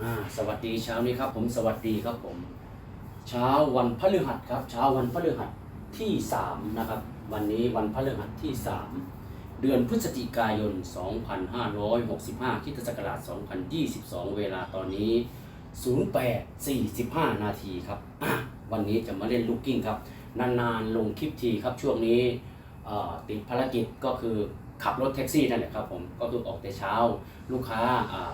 อ่าสวัสดีเช้านี้ครับผมสวัสดีครับผม เช้าวันพฤหัสครับ เช้าวันพฤหัสที่3นะครับ วันนี้วันพฤหัสที่ 3 เดือนพฤศจิกายน 2565คริตศักราช2022 เวลาตอนนี้ 08.45 นาทีครับ วันนี้จะมาเล่นลูกกิ้งครับ นานๆลงคลิปทีครับช่วงนี้ ติดภารกิจก็คือขับรถแท็กซี่นั่นแหละครับผมก็คือออกแต่เช้า ลูกค้า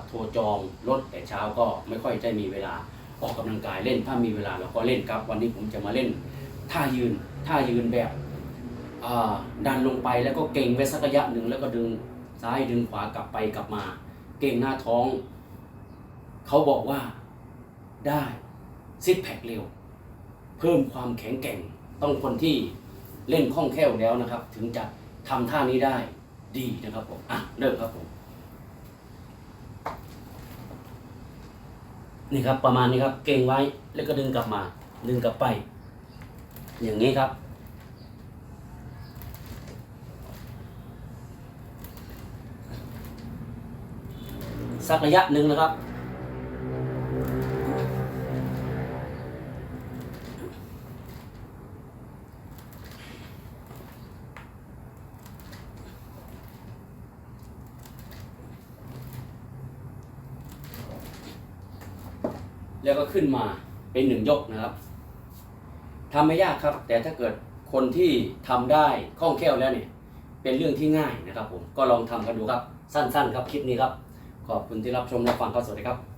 โทรจองรถแต่เช้าก็ไม่ค่อยจะมีเวลาออกกำลังกายเล่นถ้ามีเวลาเราก็เล่นครับ วันนี้ผมจะมาเล่นท่ายืนท่ายืนแบบดันลงไปแล้วก็เก่งไว้สักระยะหนึ่งแล้วก็ดึงซ้ายดึงขวากลับไปกลับมา เก่งหน้าท้อง เขาบอกว่าได้ซิทแพคเร็ว เพิ่มความแข็งแกร่งต้องคนที่ เล่นคล่องแคล่วแล้วนะครับ ถึงจะทำท่านี้ได้ดีนะครับผมอะเริ่มครับผมนี่ครับประมาณนี้ครับ เก่งไว้แล้วก็ดึงกลับมา ดึงกลับไป อย่างนี้ครับสักระยะหนึ่งนะครับ แล้วก็ขึ้นมาเป็นหนึ่งยกนะครับทำไม่ยากครับ แต่ถ้าเกิดคนที่ทำได้คล่องแคล่วแล้วเนี่ยเป็นเรื่องที่ง่ายนะครับผมก็ลองทำกันดูครับสั้นๆ ครับคลิปนี้ครับ ขอบคุณที่รับชมรับฟังครับสวัสดีครับ